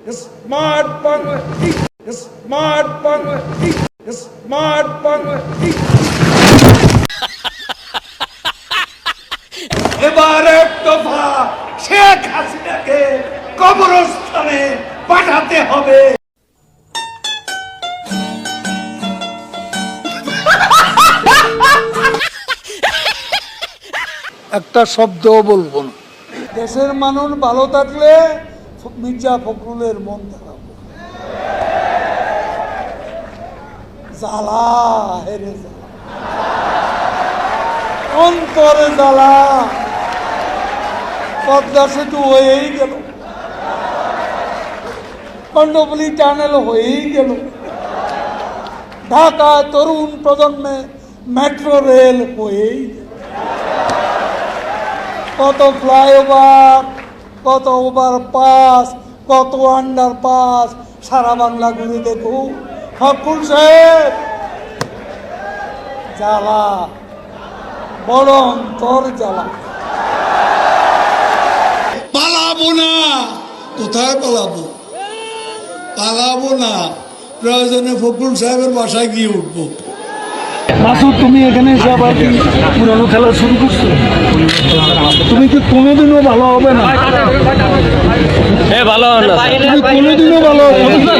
Smart Bangla smart Bangla smart Bangla এবার এক দফা শেখ হাসিনাকে কবরস্থানে পাঠাতে হবে। একটা শব্দও বলব না। দেশের মানুষ ভালো থাকলে মির্জা ফখরুলের মন খারাপ। হেরে অন্তরে পদ্মা সেতু হয়েই গেল। কণ্ডবলি টানেল হয়েই গেল। ঢাকা তরুণ প্রজন্মে মেট্রো রেল হয়েই কত ফ্লাইওভার কত ওভার পাস কত আন্ডার পাস সারা বাংলা ঘুরে দেখো। ফকুল সাহেব! জ্বালা। বড় অন্তর জ্বালা। পালাবো না। কোথায় পালাবো? পালাবো না। প্রয়োজনে ফখরুল সাহেবের বাসায় গিয়ে উঠবো। মাসুদ তুমি এখানে এসে আবার কি পুরানো খেলা শুরু করছ? তুমি কি কোনোদিনও ভালো হবে না? এ ভালো তুমি কোনোদিনও ভালো হবে না?